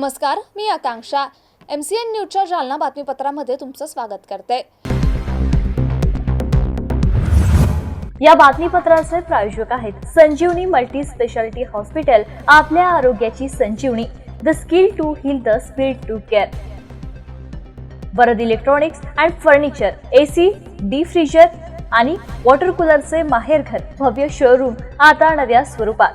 नमस्कार मी Akanksha. M C N न्यूजच्या जालना बातमीपत्रामध्ये तुमचं स्वागत करते. या बातमीपत्राचे प्रायोजक आहेत संजीवनी मल्टी स्पेशालिटी हॉस्पिटल आपल्या आरोग्याची संजीवनी. The skill to heal the speed to care Varad electronics and furniture AC deep freezer आणि वॉटर कूलरचे माहेरघर भव्य शोरूम आता नव्या स्वरूपात.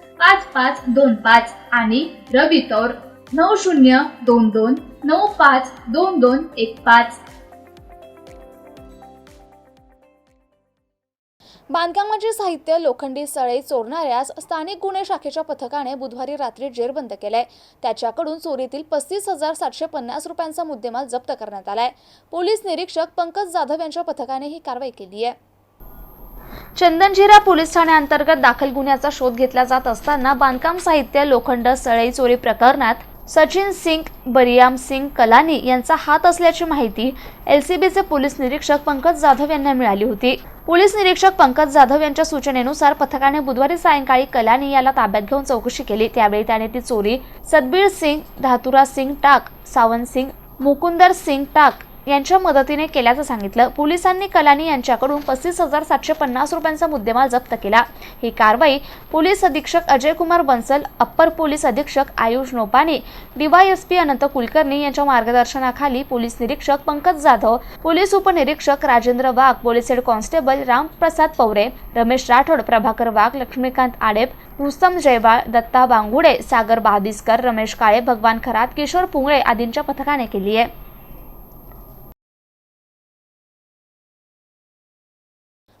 पाच पाच दोन पाच आणि रवी तौर नऊ शून्य दोन दोन नऊ पाच दोन दोन एक पाच. बांधकामाचे साहित्य लोखंडी सळे चोरणाऱ्यास स्थानिक गुन्हे शाखेच्या पथकाने बुधवारी रात्री जेरबंद केलाय. त्याच्याकडून चोरीतील पस्तीस हजार सातशे पन्नास रुपयांचा मुद्देमाल जप्त करण्यात आलाय. पोलीस निरीक्षक पंकज जाधव यांच्या पथकाने ही कारवाई केली आहे. चंदनजिरा पोलीस ठाण्याअंतर्गत दाखल गुन्ह्याचा शोध घेतला जात असताना बांधकाम साहित्य लोखंड सळई चोरी प्रकरणात सचिन सिंग बरियाम सिंग कलानी यांचा हात असल्याची माहिती एलसीबीचे पोलीस निरीक्षक पंकज जाधव यांना मिळाली होती. पोलीस निरीक्षक पंकज जाधव यांच्या सूचनेनुसार पथकाने बुधवारी सायंकाळी कलानी याला ताब्यात घेऊन चौकशी केली. त्यावेळी त्याने ती चोरी सदबीर सिंग धातुरा सिंग टाक सावंत सिंग मुकुंदर सिंग टाक यांच्या मदतीने केल्याचं सांगितलं. पोलिसांनी कलानी यांच्याकडून पस्तीस हजार सातशे पन्नास रुपयांचा मुद्देमाल जप्त केला. ही कारवाई पोलीस अधीक्षक अजय कुमार बन्सल अप्पर पोलीस अधीक्षक आयुष नोपाने डीवायएसपी अनंत कुलकर्णी यांच्या मार्गदर्शनाखाली पोलीस निरीक्षक पंकज जाधव पोलीस उपनिरीक्षक Rajendra Wagh police head constable Ramprasad Pawre Ramesh Rathod Prabhakar Wagh Laxmikant Adep Rustam Jaywal Datta Bangude Sagar Badiskar Ramesh Kale Bhagwan Kharat Kishore Pungale आदींच्या पथकाने केली आहे.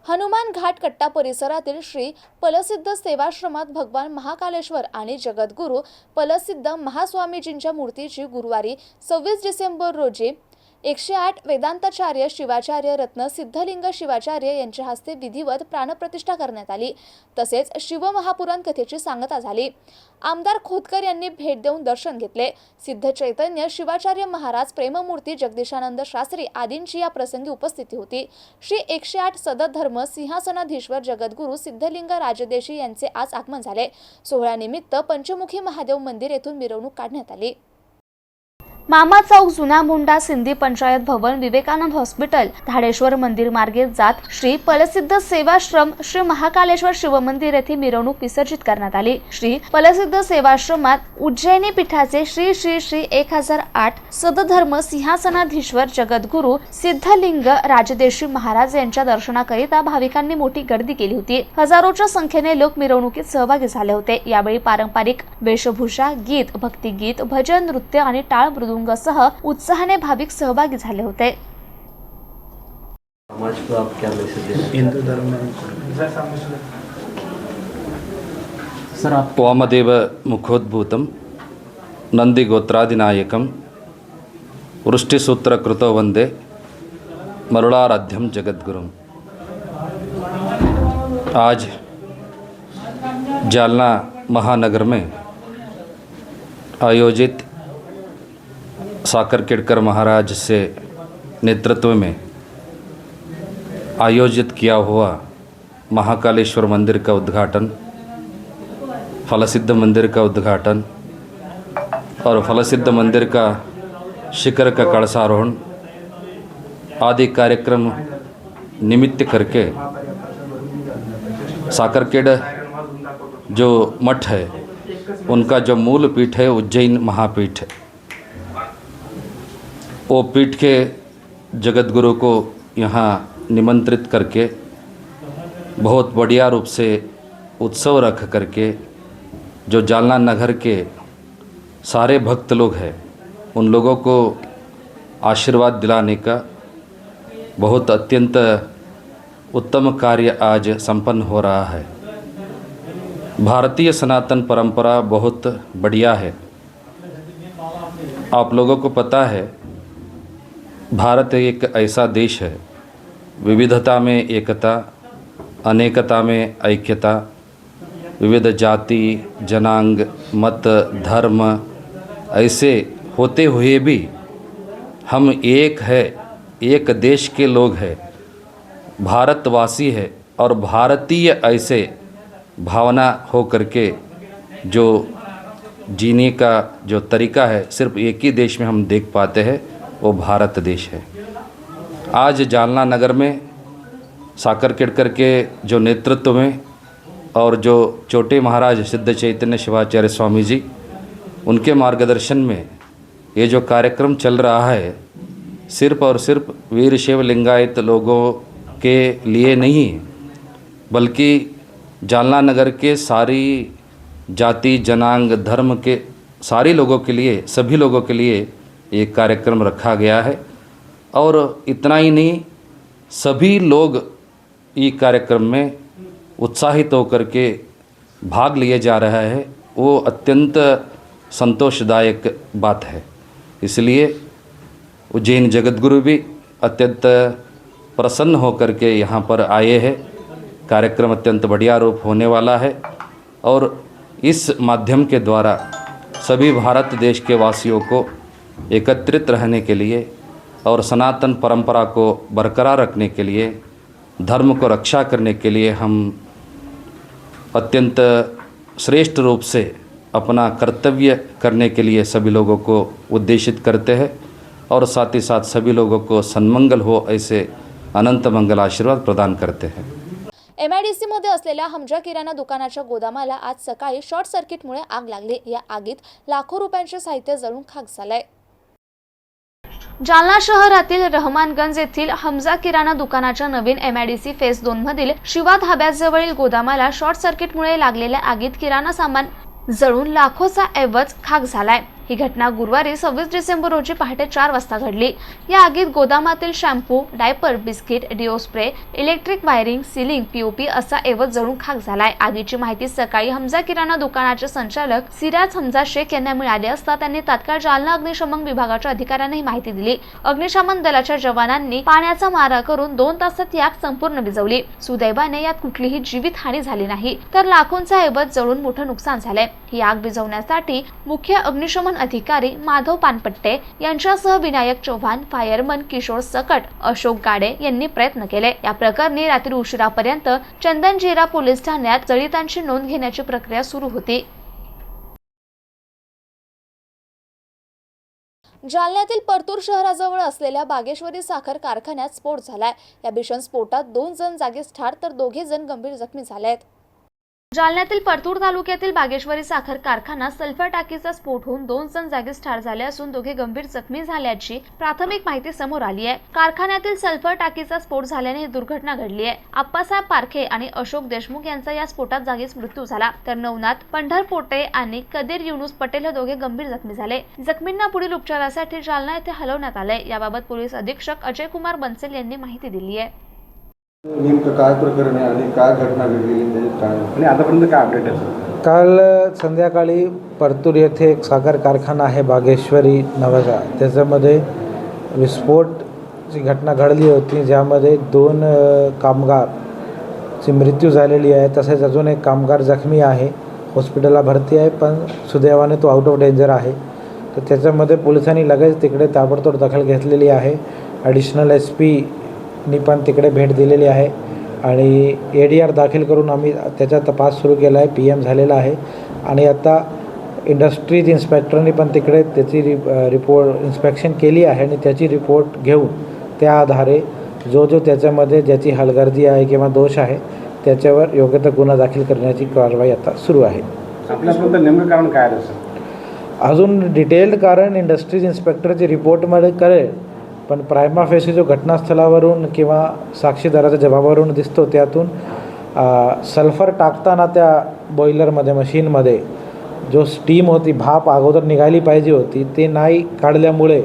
हनुमान घाट कट्टा परिसरातील श्री पलसिद्ध सेवाश्रमात भगवान महाकालेश्वर आणि जगद्गुरू पलसिद्ध महास्वामीजींच्या मूर्तीची गुरुवारी सव्वीस डिसेंबर रोजी एकशे आठ वेदांताचार्य शिवाचार्य रत्न सिद्धलिंग शिवाचार्य यांच्या हस्ते विधिवत प्राणप्रतिष्ठा करण्यात आली. तसेच शिवमहापुराण कथेची सांगता झाली. आमदार खोतकर यांनी भेट देऊन दर्शन घेतले. सिद्ध चैतन्य शिवाचार्य महाराज प्रेममूर्ती जगदीशानंद शास्त्री आदींची या प्रसंगी उपस्थिती होती. श्री एकशे आठ सदधर्म सिंहासनाधीश्वर जगद्गुरू सिद्धलिंग राजदेशी यांचे आज आगमन झाले. सोहळ्यानिमित्त पंचमुखी महादेव मंदिर येथून मिरवणूक काढण्यात आली. मामा चौक जुना मुंडा सिंधी पंचायत भवन विवेकानंद हॉस्पिटल धाडेश्वर मंदिर मार्गे जात श्री पलसिद्ध सेवाश्रम श्री महाकालेश्वर शिवमंदिर येथे मिरवणूक विसर्जित करण्यात आली. श्री पलसिद्ध सेवाश्रमात उज्जैनी पीठाचे श्री श्री श्री एक हजार आठ सदधर्म सिंहासनाधीश्वर जगद्गुरु सिद्धलिंग राजदेशी महाराज यांच्या दर्शनाकरिता भाविकांनी मोठी गर्दी केली होती. हजारोच्या संख्येने लोक मिरवणुकीत सहभागी झाले होते. यावेळी पारंपरिक वेशभूषा गीत भक्तिगीत भजन नृत्य आणि टाळ मृदुंगसह उत्साहाने भाविक सहभागी झाले होते. समाज को आप क्या मैसेज देना हिंदू धर्म में सर आप मुखोद्भूतं नन्दिगोत्रादिनायकं वृष्टिसूत्रकृतो वन्दे मरुळाराध्यं जगद्गुरुम्। आज जालना महानगर में आयोजित साकर किड़कर महाराज से नेतृत्व में आयोजित किया हुआ महाकालेश्वर मंदिर का उद्घाटन, फलसिद्ध मंदिर का उद्घाटन और फलसिद्ध मंदिर का शिखर का कलशारोहण आदि कार्यक्रम निमित्त करके साकरकेड जो मठ है, उनका जो मूल पीठ है, उज्जैन महापीठ। वो पीठ के जगत गुरु को यहाँ निमंत्रित करके, बहुत बढ़िया रूप से उत्सव रख करके, जो जालना नगर के सारे भक्त लोग हैं, उन लोगों को आशीर्वाद दिलाने का बहुत अत्यंत उत्तम कार्य आज संपन्न हो रहा है। भारतीय सनातन परंपरा बहुत बढ़िया है। आप लोगों को पता है भारत एक ऐसा देश है, विविधता में एकता, अनेकता में ऐक्यता, विविध जाति, जनांग, मत, धर्म, ऐसे होते हुए भी हम एक है, एक देश के लोग हैं। भारतवासी है और भारतीय ऐसे भावना हो करके जो जीने का जो तरीका है, सिर्फ़ एक ही देश में हम देख पाते हैं। वो भारत देश है। आज जालना नगर में साकर किड़कर के जो नेतृत्व में और जो छोटे महाराज सिद्ध चैतन्य शिवाचार्य स्वामी जी उनके मार्गदर्शन में ये जो कार्यक्रम चल रहा है, सिर्फ़ और सिर्फ़ वीर शिव लिंगायत लोगों के लिए नहीं, बल्कि जालना नगर के सारी जाति, जनांग, धर्म के सारे लोगों के लिए, सभी लोगों के लिए ये कार्यक्रम रखा गया है। और इतना ही नहीं, सभी लोग ये कार्यक्रम में उत्साहित होकर के भाग लिए जा रहा है। वो अत्यंत संतोषदायक बात है। इसलिए उज्जैन जगतगुरु भी अत्यंत प्रसन्न होकर के यहाँ पर आए हैं। कार्यक्रम अत्यंत बढ़िया रूप होने वाला है। और इस माध्यम के द्वारा सभी भारत देश के वासियों को एकत्रित रहने के लिए और सनातन परंपरा को बरकरार रखने के लिए धर्म को रक्षा करने के लिए हम अत्यंत श्रेष्ठ रूप से अपना कर्तव्य करने के लिए सभी लोगों को उद्देशित करते हैं और साथ ही साथ सभी लोगों को सन्मंगल हो ऐसे अनंत मंगल आशीर्वाद प्रदान करते हैं। एम आय डी सीमध्ये असलेल्या हमजा किराणा दुकानाच्या गोदामाला आज सकाळी शॉर्ट सर्किटमुळे आग लागली. या आगीत लाखो रुपयांचे साहित्य जळून खाक झालंय. जालना शहरातील रहमानगंज येथील हमजा किराणा दुकानाच्या नवीन एमआयडीसी फेस दोन मधील शिवा धाब्याजवळील गोदामाला शॉर्ट सर्किटमुळे लागलेल्या आगीत किराणा सामान जळून लाखोचा ऐवज खाक झालाय. ही घटना गुरुवारी सव्वीस डिसेंबर रोजी पहाटे चार वाजता घडली. या आगीत गोदामातील shampoo diaper biscuit deo spray electric wiring ceiling POP असा ऐवज जळून खाक झालाय. आगीची माहिती सकाळी हमजा किराणा दुकानाचे संचालक सिराज हमजा शेख यांना मिळाली असता त्यांनी तात्काळ जालना अग्निशमन विभागाच्या अधिकाऱ्यांना ही माहिती दिली. अग्निशमन दलाच्या जवानांनी पाण्याचा मारा करून दोन तासात ही आग संपूर्ण विजवली सुदैवाने यात कुठलीही जीवितहानी झाली नाही. तर लाखोंचा ऐवज जळून मोठं नुकसान झालंय. ही आग विझवण्यासाठी मुख्य अग्निशमन अधिकारी माधव पानपट्टे यांच्यासह विनायक चव्हाण फायरमन किशोर सकट अशोक गाडे यांनी प्रयत्न केले. या प्रकरणी रात्री उशिरापर्यंत चंदनजिरा पोलीस ठाण्यात जळितांची नोंद घेण्याची प्रक्रिया सुरू होती. जालन्यातील परतूर शहराजवळ असलेल्या बागेश्वरी साखर कारखान्यात स्फोट झालाय. या भीषण स्फोटात दोन जण जागीच ठार तर दोघे जण गंभीर जखमी झाले आहेत जालन्यातील परतूर तालुक्यातील बागेश्वरी साखर कारखाना सल्फर टाकीचा स्फोट होऊन दोन जण जागीच ठार झाले असून दोघे गंभीर जखमी झाल्याची प्राथमिक माहिती समोर आली आहे. कारखान्यातील सल्फर टाकीचा स्फोट झाल्याने ही दुर्घटना घडली आहे. आप्पासाहेब पारखे आणि अशोक देशमुख यांचा या स्फोटात जागीच मृत्यू झाला. तर नवनाथ पंढरपोटे आणि कदीर युनुस पटेल हे दोघे गंभीर जखमी झाले. जखमींना पुढील उपचारासाठी जालना येथे हलवण्यात आले याबाबत पोलीस अधीक्षक अजय कुमार बन्सेल यांनी माहिती दिली आहे. नेमकं काय प्रकरण आहे आणि काय घटना घडलेली काय आणि आतापर्यंत काय अपडेट आहे काल संध्याकाळी परतूर येथे एक साखर कारखाना आहे बागेश्वरी नावाचा त्याच्यामध्ये विस्फोटची घटना घडली होती ज्यामध्ये दोन अ, कामगारची मृत्यू झालेली आहे. तसेच अजून एक कामगार जखमी आहे. हॉस्पिटलला भरती आहे पण सुदैवाने तो आउट ऑफ डेंजर आहे. तर त्याच्यामध्ये पोलिसांनी लगेच तिकडे ताबडतोब दखल घेतलेली आहे. ॲडिशनल एस पीनी पण तिकडे भेट दिलेली आहे. आणि ए डी आर दाखल करून आम्ही त्याचा तपास सुरू केला आहे. पी एम झालेला आहे. आणि आता इंडस्ट्रीज इन्स्पेक्टरनी पण तिकडे त्याची रि रिपोर्ट इन्स्पेक्शन केली आहे आणि त्याची रिपोर्ट घेऊन त्या आधारे जो जो त्याच्यामध्ये ज्याची हलगर्जी आहे किंवा दोष आहे त्याच्यावर योग्य तो गुन्हा दाखल करण्याची कारवाई आता सुरू आहे. नेमकं कारण काय अजून डिटेल्ड कारण इंडस्ट्रीज इन्स्पेक्टरच्या रिपोर्टमध्ये कळेल. पण प्रायमा फेसी जो घटनास्थळावरून किंवा साक्षीदाराच्या जबाबावरून दिसतो त्यातून सल्फर टाकताना त्या बॉयलरमध्ये मशीनमध्ये जो स्टीम होती भाप अगोदर निघाली पाहिजे होती ते नाही काढल्यामुळे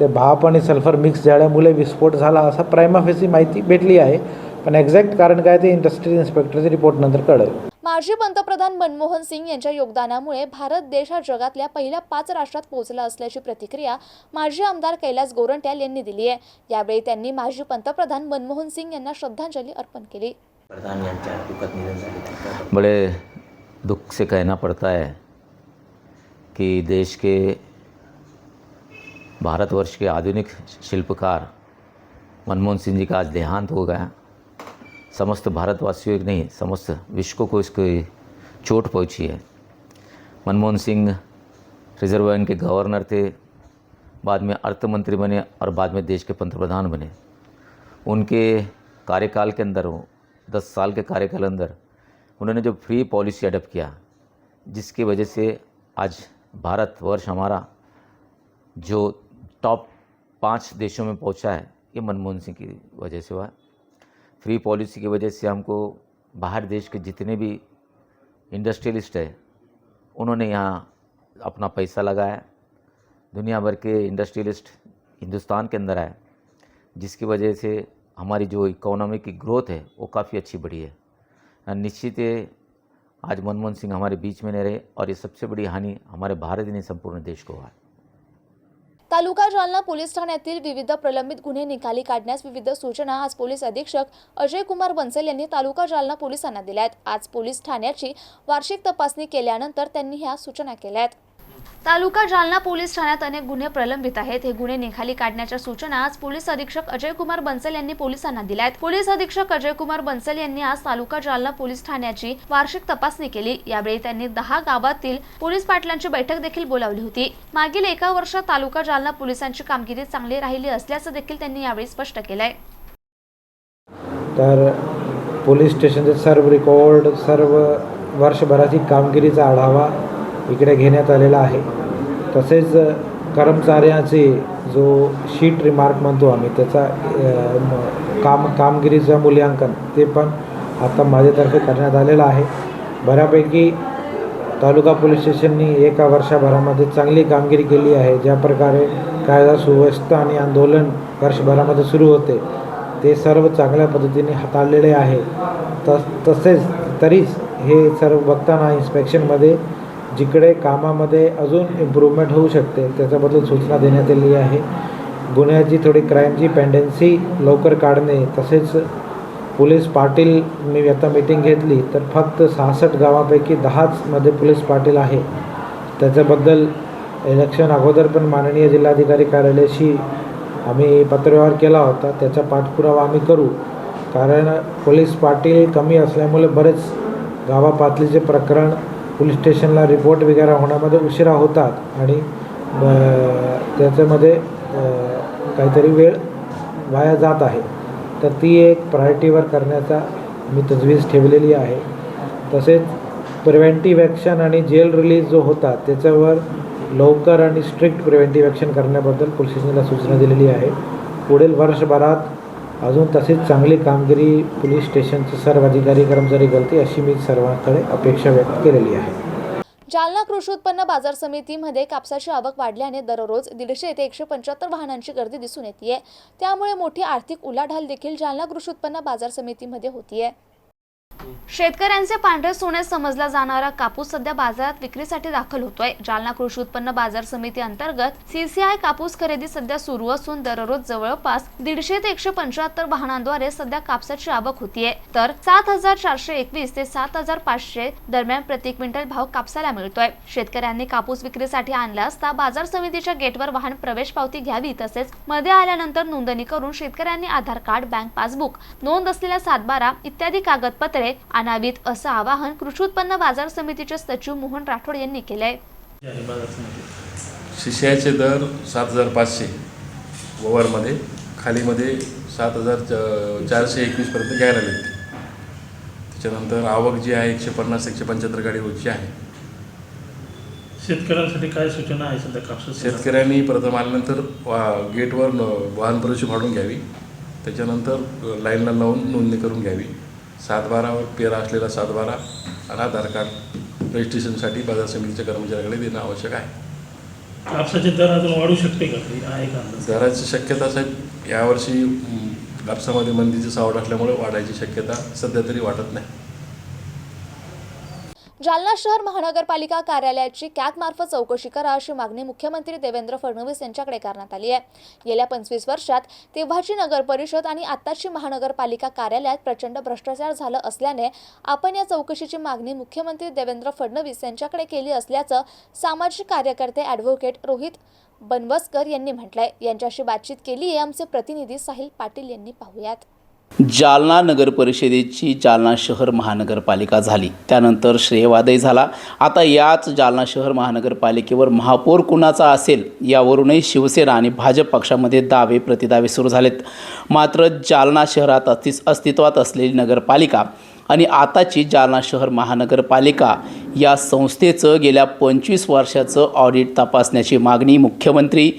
ते भाप आणि सल्फर मिक्स झाल्यामुळे विस्फोट झाला असा प्रायमा फेसी माहिती भेटली आहे. पण एक्झॅक्ट कारण काय ते इंडस्ट्रीज इन्स्पेक्टरचे रिपोर्टनंतर कळेल. माजी पंतप्रधान मनमोहन सिंग यांच्या योगदानामुळे भारत देश हा जगातल्या पहिल्या पाच राष्ट्रात पोहोचला असल्याची प्रतिक्रिया माजी आमदार कैलास गोरंट्याल यांनी दिली आहे. यावेळी त्यांनी माजी पंतप्रधान मनमोहन सिंग यांना श्रद्धांजली अर्पण केली. बड़े दुख से कहना पड़ता है कि देश के भारतवर्ष के आधुनिक शिल्पकार मनमोहन सिंह जी का आज देहांत हो गया। समस्त भारतवासियों नहीं, समस्त विश्व को इसकी चोट पहुँची है। मनमोहन सिंह रिज़र्व बैंक के गवर्नर थे, बाद में अर्थ मंत्री बने और बाद में देश के पंतप्रधान बने। उनके कार्यकाल के अंदर हो दस साल के कार्यकाल अंदर, उन्होंने जो फ्री पॉलिसी अडप्ट किया, जिसकी वजह से आज भारतवर्ष हमारा जो टॉप पाँच देशों में पहुँचा है, ये मनमोहन सिंह की वजह से हुआ। फ्री पॉलिसी की वजह से हमको बाहर देश के जितने भी इंडस्ट्रियलिस्ट है, उन्होंने यहाँ अपना पैसा लगाया। दुनिया भर के इंडस्ट्रियलिस्ट हिंदुस्तान के अंदर आए, जिसकी वजह से हमारी जो इकोनॉमी की ग्रोथ है, वो काफ़ी अच्छी बढ़ी है। निश्चित है, आज मनमोहन सिंह हमारे बीच में नहीं रहे और ये सबसे बड़ी हानि हमारे भारत ही नहीं, संपूर्ण देश को हुआ है। तालुका जालना पोलीस ठाण्यातील विविध प्रलंबित गुन्हे निकाली काढण्यास विविध सूचना आज पोलीस अधीक्षक अजय कुमार बन्सल यांनी तालुका जालना पोलिसांना दिल्या आहेत आज पोलीस ठाण्याची वार्षिक तपासणी केल्यानंतर त्यांनी ह्या सूचना केल्या आहेत तालुका जालना पोलीस ठाण्यात अनेक गुन्हे प्रलंबित आहेत. हे गुन्हे निखाली काढण्याच्या सूचना आज पोलीस अधीक्षक अजय कुमार बन्सल यांनी पोलिसांना दिल्या आहेत पोलीस अधीक्षक अजय कुमार बन्सल यांनी आज तालुका जालना पोलीस ठाण्याची वार्षिक तपासणी केली. यावेळी त्यांनी दहा गावातील पोलीस पाटलांची बैठक देखील बोलावली होती. मागील एका वर्षात तालुका जालना पोलिसांची कामगिरी चांगली राहिली असल्याचं देखील त्यांनी यावेळी स्पष्ट केलंय. तर पोलीस स्टेशनचे सर्व रेकॉर्ड सर्व वर्षभराची कामगिरीचा आढावा इकडे घेण्यात आलेला आहे. तसेच कर्मचाऱ्याचे जो शीट रिमार्क म्हणतो आम्ही त्याचा काम कामगिरीचं मूल्यांकन ते पण आता माझ्यातर्फे करण्यात आलेलं आहे. बऱ्यापैकी तालुका पोलीस स्टेशननी एका वर्षभरामध्ये चांगली कामगिरी केली आहे. ज्या प्रकारे कायदा सुव्यवस्था आणि आंदोलन वर्षभरामध्ये सुरू होते ते सर्व चांगल्या पद्धतीने हाताळलेले आहे. तस तसेच तरीच हे सर्व बघताना इन्स्पेक्शनमध्ये जिकडे कामामध्ये अजून इम्प्रूव्हमेंट होऊ शकते त्याच्याबद्दल सूचना देण्यात आलेली आहे. गुन्ह्याची थोडी क्राईमची पेंडन्सी लवकर काढणे तसेच पोलीस पाटील मी आता मीटिंग घेतली तर फक्त सहासष्ट गावापैकी दहाच मध्ये पोलीस पाटील आहे. त्याच्याबद्दल इलेक्शन अगोदर पण माननीय जिल्हाधिकारी कार्यालयाशी आम्ही पत्रव्यवहार केला होता त्याचा पाठपुरावा आम्ही करू. कारण पोलीस पाटील कमी असल्यामुळे बरेच गावापातलीचे प्रकरण पोलीस स्टेशनला रिपोर्ट वगैरे होण्यामध्ये उशिरा होतात आणि त्याच्यामध्ये काहीतरी वेळ वाया जात आहे. तर ती एक प्रायोरिटीवर करण्याचा मी तजवीज ठेवलेली आहे. तसेच प्रिव्हेंटिव्ह ॲक्शन आणि जेल रिलीज जो होता त्याच्यावर लवकर आणि स्ट्रिक्ट प्रिव्हेंटिव्ह ॲक्शन करण्याबद्दल पोलीस स्टेशनला सूचना दिलेली आहे. पुढील वर्षभरात अजून तसेच चांगली कामगिरी पोलीस स्टेशनचे सर्व अधिकारी कर्मचारी करते अशी मी सर्वांकडे अपेक्षा व्यक्त केलेली आहे. जालना कृषी उत्पन्न बाजार समितीमध्ये कापसाची आवक वाढल्याने दररोज दीडशे ते एकशे पंच्याहत्तर वाहनांची गर्दी दिसून येते त्यामुळे मोठी आर्थिक उलाढाल देखील जालना कृषी उत्पन्न बाजार समितीमध्ये होतीये. शेतकऱ्यांचे पांढरे सोने समजला जाणारा कापूस सध्या बाजारात विक्रीसाठी दाखल होतोय. जालना कृषी उत्पन्न बाजार समिती अंतर्गत सीसीआय कापूस खरेदी सध्या सुरू असून दररोज जवळपास दीडशे ते एकशे पंच्याहत्तर वाहनांद्वारे सध्या कापसाची आवक होतीये. तर सात हजार चारशे एकवीस ते सात हजार पाचशे दरम्यान प्रति क्विंटल भाव कापसाला मिळतोय. शेतकऱ्यांनी कापूस विक्रीसाठी आणला असता बाजार समितीच्या गेटवर वाहन प्रवेश पावती घ्यावी तसेच मध्ये आल्यानंतर नोंदणी करून शेतकऱ्यांनी आधार कार्ड बँक पासबुक नोंद असलेल्या सातबारा इत्यादी कागदपत्रे आणावीत असं आवाहन कृषी उत्पन्न बाजार समितीचे सचिव मोहन राठोड यांनी केलंय. शिष्याचे दर सात हजार पाचशे. ओव्हरमध्ये खालीमध्ये सात हजार च- चारशे एकवीसपर्यंत घ्यायला लागते त्याच्यानंतर आवक जी आहे एकशे पन्नास एकशे पंच्याहत्तर गाडी रोजची आहे. शेतकऱ्यांसाठी काय सूचना आहे सध्या कापसात? शेतकऱ्यांनी प्रथम आल्यानंतर वा गेटवर वाहन प्रवेश फाडून घ्यावी. त्याच्यानंतर लाईनला लावून नोंदणी करून घ्यावी. सातबारावर पेरा असलेला सातबारा आणि आधार कार्ड रजिस्ट्रेशनसाठी बाजार समितीच्या कर्मचाऱ्याकडे देणं आवश्यक आहे. कापसाचे दर अजून वाढू शकते का? आहे दराची शक्यता साहेब यावर्षी हं, कापसामध्ये मंदीची सावट असल्यामुळे वाढायची शक्यता सध्या तरी वाटत नाही. जालना शहर महानगरपालिका कार्यालयाची कॅगमार्फत चौकशी करा अशी मागणी मुख्यमंत्री देवेंद्र फडणवीस यांच्याकडे करण्यात आली आहे. गेल्या पंचवीस वर्षात तेव्हाची नगर परिषद आणि आताची महानगरपालिका कार्यालयात प्रचंड भ्रष्टाचार झाला असल्याने आपण या चौकशीची मागणी मुख्यमंत्री देवेंद्र फडणवीस यांच्याकडे केली असल्याचं सामाजिक कार्यकर्ते ॲडव्होकेट रोहित बनवसकर यांनी म्हटलंय. यांच्याशी बातचीत केली आहे आमचे प्रतिनिधी साहिल पाटील यांनी पाहूयात. जालना नगर परिषदेची जालना शहर महानगरपालिका झाली. त्यानंतर श्रेयवादही झाला. आता याच जालना शहर महानगरपालिकेवर महापौर कुणाचा असेल यावरूनही शिवसेना आणि भाजप पक्षामध्ये दावे प्रतिदावे सुरू झालेत. मात्र जालना शहरात अस्ति अस्तित्वात असलेली नगरपालिका आणि आताची जालना शहर महानगरपालिका या संस्थेचं गेल्या पंचवीस वर्षाचं ऑडिट तपासण्याची मागणी मुख्यमंत्री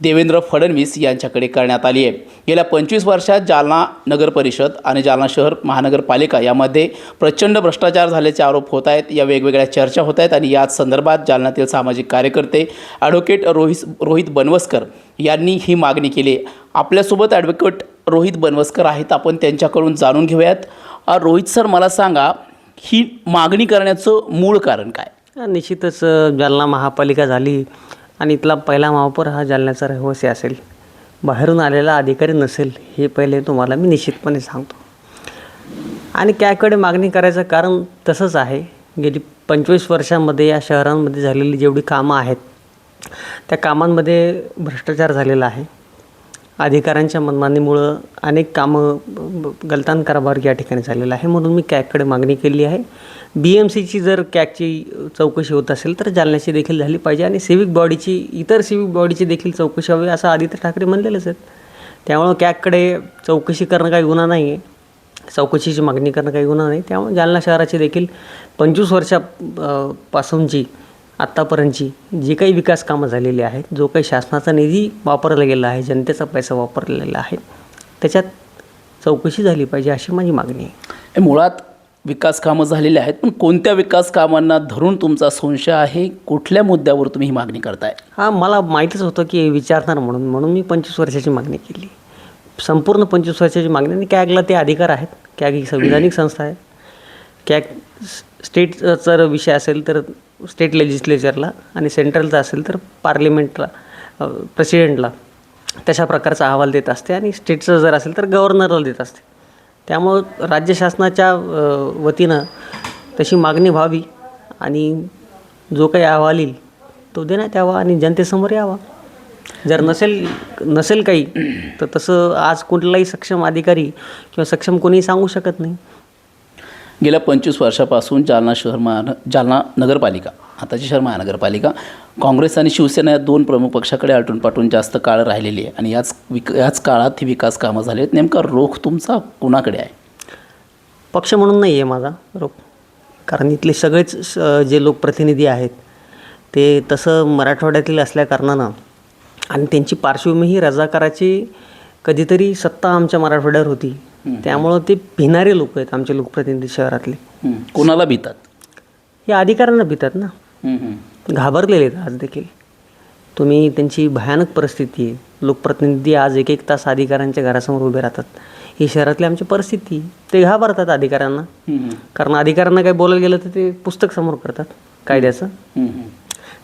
देवेंद्र फडणवीस यांच्याकडे करण्यात आली आहे. गेल्या पंचवीस वर्षात जालना नगर परिषद आणि जालना शहर महानगरपालिका यामध्ये प्रचंड भ्रष्टाचार झाल्याचे आरोप होत आहेत. या वेगवेगळ्या चर्चा होत आहेत आणि याच संदर्भात जालन्यातील सामाजिक कार्यकर्ते ॲडव्होकेट रोहित रोहित बनवसकर यांनी ही मागणी केली आपल्यासोबत ॲडव्होकेट रोहित बनवसकर आहेत. आपण त्यांच्याकडून जाणून घेऊयात. रोहित सर मला सांगा ही मागणी करण्याचं मूळ कारण काय? निश्चितच जालना महापालिका झाली. आणि इथला पहिला महापौर हा जालन्याचा रहिवासी असेल. बाहेरून आलेला अधिकारी नसेल हे पहिले तुम्हाला मी निश्चितपणे सांगतो. आणि त्याकडे मागणी करायचं कारण तसंच आहे. गेली पंचवीस वर्षामध्ये या शहरांमध्ये झालेली जेवढी कामं आहेत त्या कामांमध्ये भ्रष्टाचार झालेला आहे. अधिकाऱ्यांच्या मनमानीमुळं अनेक कामं गलतान कारभार या ठिकाणी झालेला आहे. म्हणून मी कॅगकडे मागणी केली आहे. बी एम सीची जर कॅगची चौकशी होत असेल तर जालन्याची देखील झाली पाहिजे आणि सिविक बॉडीची इतर सिविक बॉडीची देखील चौकशी हवी असं आदित्य ठाकरे म्हणलेलंच आहेत. त्यामुळं कॅगकडे चौकशी करणं काही गुन्हा नाही आहे चौकशीची मागणी करणं काही गुन्हा नाही. त्यामुळे जालना शहराची देखील पंचवीस वर्षा पासूनची आत्तापर्यंतची जी काही विकास कामं झालेली आहेत जो काही शासनाचा निधी वापरला गेला आहे जनतेचा पैसा वापरलेला आहे त्याच्यात चौकशी झाली पाहिजे अशी माझी मागणी आहे. मुळात विकास कामं झालेली आहेत पण कोणत्या विकास कामांना धरून तुमचा संशय आहे? कुठल्या मुद्द्यावर तुम्ही ही मागणी करताय? हा मला माहितीच होतं की विचारणार म्हणून. म्हणून मी पंचवीस वर्षाची मागणी केली. संपूर्ण पंचवीस वर्षाची मागणी आणि कॅगला ते अधिकार आहेत. कॅग ही संविधानिक संस्था आहे. कॅग स्टेटचा जर विषय असेल तर स्टेट लेजिस्लेचरला आणि सेंट्रलचा असेल तर पार्लिमेंटला प्रेसिडेंटला. तशा प्रकारचा अहवाल देत असते आणि स्टेटचं जर असेल तर गव्हर्नरला देत असते. त्यामुळं राज्य शासनाच्या वतीनं तशी मागणी व्हावी आणि जो काही अहवाल येईल तो देण्यात यावा आणि जनतेसमोर यावा. जर नसेल नसेल काही तर तसं आज कुठलाही सक्षम अधिकारी किंवा सक्षम कोणीही सांगू शकत नाही. गेल्या पंचवीस वर्षापासून जालना शहर महान जालना नगरपालिका आताची शहर महानगरपालिका काँग्रेस आणि शिवसेना या दोन प्रमुख पक्षाकडे आलटून पाठून जास्त काळ राहिलेली आहे. आणि याच विक याच काळात ही विकास कामं झाली आहेत. नेमका रोख तुमचा कुणाकडे आहे? पक्ष म्हणून नाही आहे माझा रोख. कारण इथले सगळेच जे लोकप्रतिनिधी आहेत ते तसं मराठवाड्यातील असल्याकारणानं आणि त्यांची पार्श्वभूमी ही रजाकाराची कधीतरी सत्ता आमच्या मराठवाड्यावर होती. त्यामुळं ते भिणारे लोक आहेत आमचे लोकप्रतिनिधी शहरातले. कोणाला भीतात? हे अधिकाऱ्यांना भितात ना. घाबरलेले आहेत आज देखील. तुम्ही त्यांची भयानक परिस्थिती आहे. लोकप्रतिनिधी आज एक एक तास अधिकाऱ्यांच्या घरासमोर उभे राहतात. ही शहरातली आमची परिस्थिती. ते ते घाबरतात अधिकाऱ्यांना. कारण अधिकाऱ्यांना काही बोलायला गेलं तर ते पुस्तक समोर करतात कायद्याचं.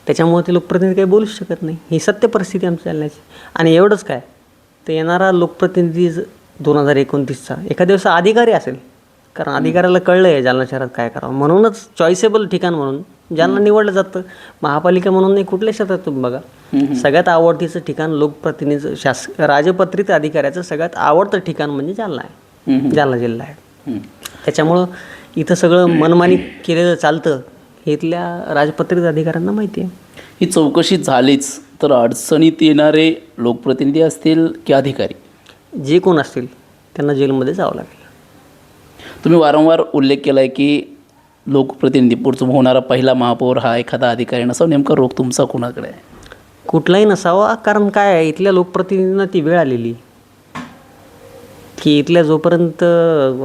त्याच्यामुळे ते लोकप्रतिनिधी काही बोलूच शकत नाही. ही सत्य परिस्थिती आमची चालण्याची आणि एवढंच काय तर येणारा लोकप्रतिनिधी दोन हजार एकोणतीसचा. एखाद्या दिवस अधिकारी असेल. कारण अधिकाऱ्याला कळलं आहे जालना शहरात काय करावं. म्हणूनच चॉईसेबल ठिकाण म्हणून जालना निवडलं जातं. महापालिका म्हणून नाही कुठल्या क्षेत्रात तुम्ही बघा. सगळ्यात आवडतीचं ठिकाण लोकप्रतिनिधी शास राजपत्रित अधिकाऱ्याचं सगळ्यात आवडतं ठिकाण म्हणजे जालना आहे. जालना जिल्हा आहे. त्याच्यामुळं इथं सगळं मनमानी केलेलं चालतं. हे इथल्या राजपत्रित अधिकाऱ्यांना माहिती आहे. ही चौकशी झालीच तर अडचणीत येणारे लोकप्रतिनिधी असतील की अधिकारी? जे कोण असतील त्यांना जेलमध्ये जावं लागेल. तुम्ही वारंवार उल्लेख केला आहे की लोकप्रतिनिधी पुढचं होणारा पहिला महापौर हा एखादा अधिकारी नसावा नेमका रोग तुमचा कोणाकडे आहे? कुठलाही नसावा कारण काय आहे इथल्या लोकप्रतिनिधींना ती वेळ आलेली. की इथल्या जोपर्यंत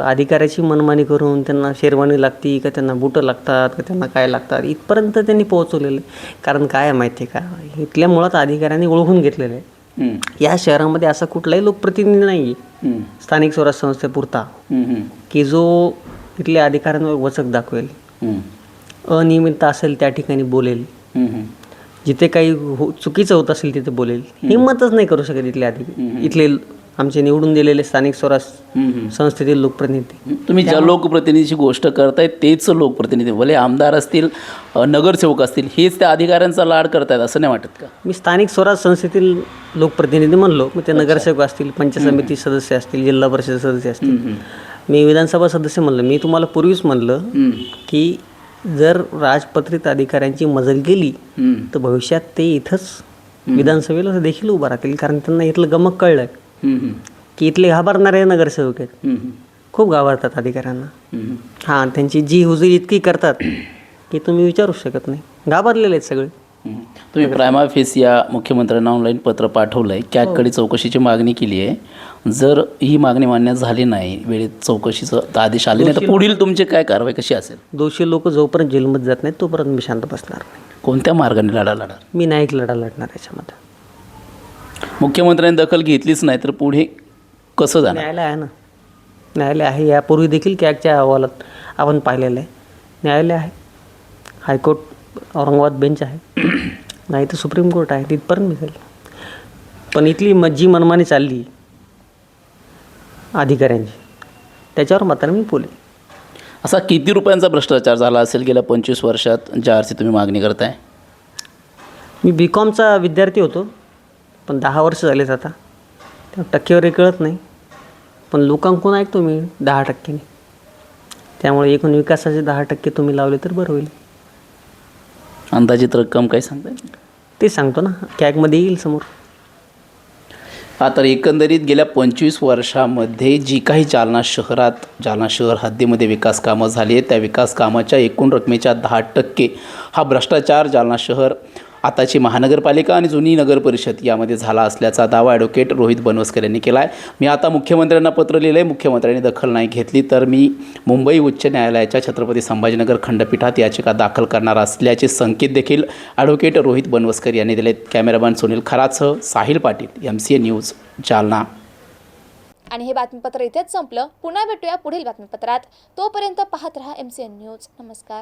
अधिकाऱ्याची मनमानी करून त्यांना शेरवानी लागती का त्यांना बुटं लागतात का त्यांना काय लागतात इथपर्यंत त्यांनी पोहोचवलेलं आहे. कारण काय आहे माहिती आहे का? इथल्या मुळात अधिकाऱ्यांनी ओळखून घेतलेलं आहे. या शहरामध्ये असा कुठलाही लोकप्रतिनिधी नाही स्थानिक स्वराज्य संस्थेपुरता की जो इथल्या अधिकाऱ्यांवर वचक दाखवेल. अनियमितता असेल त्या ठिकाणी बोलेल. जिथे काही हो चुकीचं होत असेल तिथे बोलेल. हिंमतच नाही करू शकत इथले अधिकारी इथले आमचे निवडून दिलेले स्थानिक स्वराज्य संस्थेतील लोकप्रतिनिधी. तुम्ही ज्या लोकप्रतिनिधीची गोष्ट करताय तेच लोकप्रतिनिधी. भले आमदार असतील नगरसेवक असतील हेच त्या अधिकाऱ्यांचा लाड करतायत असं नाही वाटत का? मी स्थानिक स्वराज्य संस्थेतील लोकप्रतिनिधी म्हणलो. मग ते नगरसेवक असतील पंचायत समिती सदस्य असतील जिल्हा परिषद सदस्य असतील. मी विधानसभा सदस्य म्हणलं. मी तुम्हाला पूर्वीच म्हणलं की जर राजपत्रित अधिकाऱ्यांची मजल गेली तर भविष्यात ते इथंच विधानसभेला देखील उभा राहतील. कारण त्यांना इथलं गमक कळलं आहे की इथले घाबरणारे नगरसेवक आहेत. खूप घाबरतात अधिकाऱ्यांना. हां त्यांची जी हुजूर इतकी करतात की तुम्ही विचारू शकत नाही. घाबरलेले आहेत सगळे. तुम्ही प्रायमा फेस या मुख्यमंत्र्यांना ऑनलाईन पत्र पाठवलं आहे कॅगकडे चौकशीची मागणी केली आहे. जर ही मागणी मान्य झाली नाही वेळेत चौकशीचं आदेश आले नाही तर पुढील तुमची काय कारवाई कशी असेल? दोषी लोक जोपर्यंत जेलमध्ये जात नाहीत तोपर्यंत मी शांत बसणार नाही. कोणत्या मार्गाने लढा लढा मी नाईक लढा लढणार याच्यामध्ये. मुख्यमंत्र्यांनी दखल घेतलीच नाही तर पुढे कसं जाणार? न्यायालय आहे ना. न्यायालय आहे यापूर्वी देखील कॅगच्या अहवालात आपण पाहिलेलं आहे. न्यायालय आहे. हायकोर्ट औरंगाबाद बेंच आहे. नाही तर सुप्रीम कोर्ट आहे तिथपर्यंत मी जाईल पण इथली म जी मनमानी चालली अधिकाऱ्यांची त्याच्यावर मात्र मी बोले असा किती रुपयांचा भ्रष्टाचार झाला असेल गेल्या पंचवीस वर्षात ज्या अर्थी तुम्ही मागणी करताय? मी बी कॉमचा विद्यार्थी होतो. पण दहा वर्ष झालेत आता. त्या टक्केवारी कळत नाही. पण लोकांकून ऐकतो मी दहा टक्क्याने त्यामुळे एकूण विकासाचे दहा टक्के तुम्ही लावले तर बरं होईल. अंदाजित रक्कम काय सांगताय ते सांगतो ना. कॅगमध्ये येईल समोर. हा तर एकंदरीत गेल्या पंचवीस वर्षामध्ये जी काही जालना शहरात जालना शहर हद्दीमध्ये विकास कामं झाली आहेत त्या विकास कामाच्या एकूण रकमेच्या दहा टक्के हा भ्रष्टाचार जालना शहर आताची महानगरपालिका आणि जुनी नगर परिषद यामध्ये झाला असल्याचा दावा ॲडव्होकेट रोहित बनवसकर यांनी केला आहे मी आता मुख्यमंत्र्यांना पत्र लिहिलं आहे मुख्यमंत्र्यांनी दखल नाही घेतली तर मी मुंबई उच्च न्यायालयाच्या छत्रपती संभाजीनगर खंडपीठात याचिका दाखल करणार असल्याचे संकेत देखील ॲडव्होकेट रोहित बनवसकर यांनी दिले cameraman Sunil खरासह Sahil Patil M C A news Jalna. आणि हे बातमीपत्र इथेच संपलं. पुन्हा भेटूया पुढील बातमीपत्रात. तोपर्यंत पाहत रहा एम सी एन न्यूज. नमस्कार.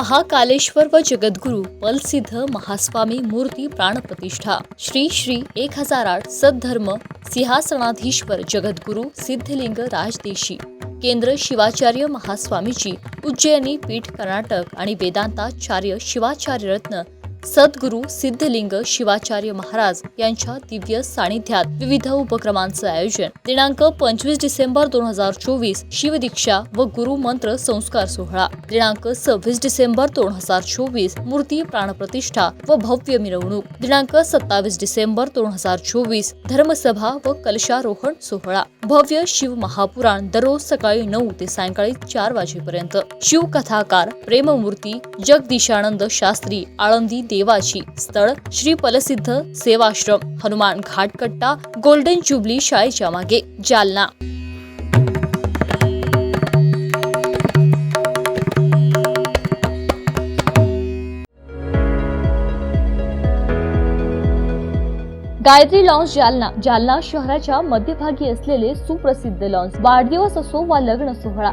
महाकालेश्वर व जगद्गुरु पलसिद्ध महास्वामी मूर्ती प्राणप्रतिष्ठा. श्री श्री एक हजार आठ सद्धर्म सिंहासनाधीश्वर जगद्गुरु सिद्धलिंग राजदेशी. केंद्र शिवाचार्य महास्वामीची उज्जैनी पीठ कर्नाटक आणि वेदांताचार्य शिवाचार्य रत्न सद्गुरू सिद्धलिंग शिवाचार्य महाराज यांच्या दिव्य सानिध्यात विविध उपक्रमांचं आयोजन. दिनांक पंचवीस डिसेंबर दोन हजार चोवीस शिवदीक्षा व गुरु मंत्र संस्कार सोहळा. दिनांक सव्वीस डिसेंबर दोन हजार चोवीस मूर्ती प्राणप्रतिष्ठा व भव्य मिरवणूक. दिनांक सत्तावीस डिसेंबर दोन हजार चोवीस धर्मसभा व कलशारोहण सोहळा. भव्य शिव महापुराण दररोज सकाळी नऊ ते सायंकाळी चार वाजेपर्यंत. शिवकथाकार प्रेममूर्ती जगदीशानंद शास्त्री आळंदी देवाची स्थळ श्री पलसिद्ध सेवाश्रम हनुमान घाटकट्टा गोल्डन जुबली शाळेच्या मागे जालना. गायत्री लॉन्स जालना जालना शहराच्या मध्यभागी असलेले सुप्रसिद्ध लॉन्स. वाढदिवस असो वा लग्न सोहळा